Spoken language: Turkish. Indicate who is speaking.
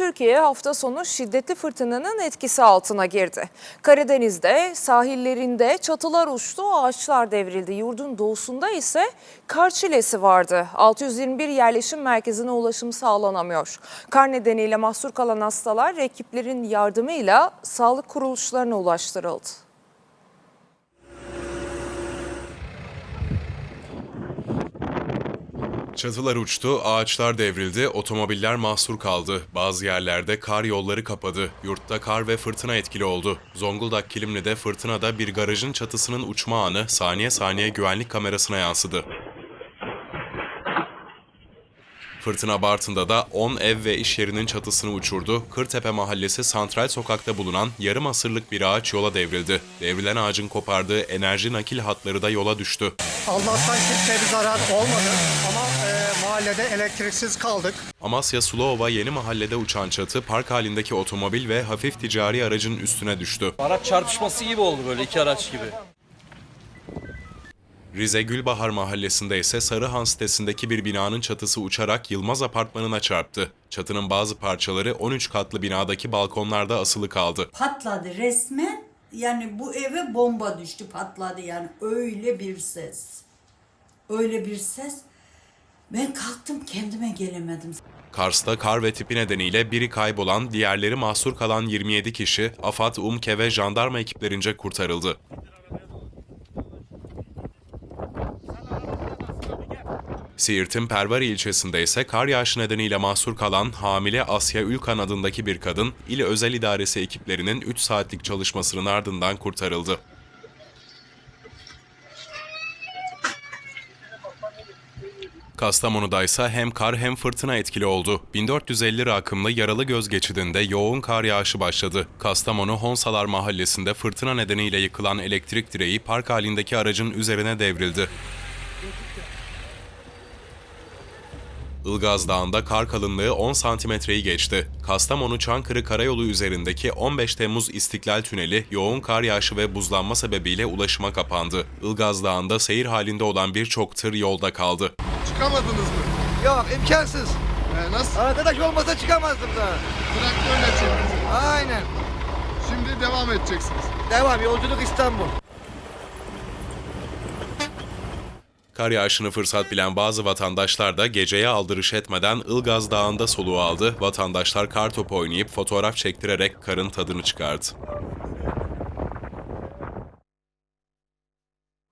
Speaker 1: Türkiye hafta sonu şiddetli fırtınanın etkisi altına girdi. Karadeniz'de sahillerinde çatılar uçtu, ağaçlar devrildi. Yurdun doğusunda ise kar çilesi vardı. 621 yerleşim merkezine ulaşım sağlanamıyor. Kar nedeniyle mahsur kalan hastalar ekiplerin yardımıyla sağlık kuruluşlarına ulaştırıldı.
Speaker 2: Çatılar uçtu, ağaçlar devrildi, otomobiller mahsur kaldı. Bazı yerlerde kar yolları kapadı. Yurtta kar ve fırtına etkili oldu. Zonguldak Kilimli'de fırtınada bir garajın çatısının uçma anı saniye saniye güvenlik kamerasına yansıdı. Fırtına Bartın'da da 10 ev ve iş yerinin çatısını uçurdu. Kırtepe Mahallesi Santral Sokak'ta bulunan yarım asırlık bir ağaç yola devrildi. Devrilen ağacın kopardığı enerji nakil hatları da yola düştü.
Speaker 3: Allah'tan kimseye bir zarar olmadı ama mahallede elektriksiz kaldık.
Speaker 2: Amasya Suluova Yeni Mahalle'de uçan çatı park halindeki otomobil ve hafif ticari aracın üstüne düştü.
Speaker 4: Araç çarpışması gibi oldu böyle iki araç gibi.
Speaker 2: Rize Gülbahar Mahallesi'nde ise Sarıhan sitesindeki bir binanın çatısı uçarak Yılmaz Apartmanı'na çarptı. Çatının bazı parçaları 13 katlı binadaki balkonlarda asılı kaldı.
Speaker 5: patladı resmen. Yani bu eve bomba düştü patladı yani öyle bir ses. Öyle bir ses. Ben kalktım kendime gelemedim.
Speaker 2: Kars'ta kar ve tipi nedeniyle biri kaybolan, diğerleri mahsur kalan 27 kişi AFAD, UMKE ve jandarma ekiplerince kurtarıldı. Siirt'in Pervari ilçesinde ise kar yağışı nedeniyle mahsur kalan hamile Asya Ülkan adındaki bir kadın, il özel idaresi ekiplerinin 3 saatlik çalışmasının ardından kurtarıldı. Kastamonu'da ise hem kar hem fırtına etkili oldu. 1450 rakımlı Yaralı Göz geçidinde yoğun kar yağışı başladı. Kastamonu Honsalar mahallesinde fırtına nedeniyle yıkılan elektrik direği park halindeki aracın üzerine devrildi. Ilgaz Dağı'nda kar kalınlığı 10 santimetreyi geçti. Kastamonu-Çankırı Karayolu üzerindeki 15 Temmuz İstiklal Tüneli yoğun kar yağışı ve buzlanma sebebiyle ulaşıma kapandı. Ilgaz Dağı'nda seyir halinde olan birçok tır yolda kaldı.
Speaker 6: Çıkamadınız mı?
Speaker 7: Yok imkansız.
Speaker 6: Ee, nasıl?
Speaker 7: Arkadaş olmasa çıkamazdım da.
Speaker 6: Traktörle çektiniz.
Speaker 7: Aynen.
Speaker 6: Şimdi devam edeceksiniz.
Speaker 7: Devam yolculuk İstanbul.
Speaker 2: Kar yağışını fırsat bilen bazı vatandaşlar da geceye aldırış etmeden Ilgaz Dağı'nda soluğu aldı. Vatandaşlar kar topu oynayıp fotoğraf çektirerek karın tadını çıkardı.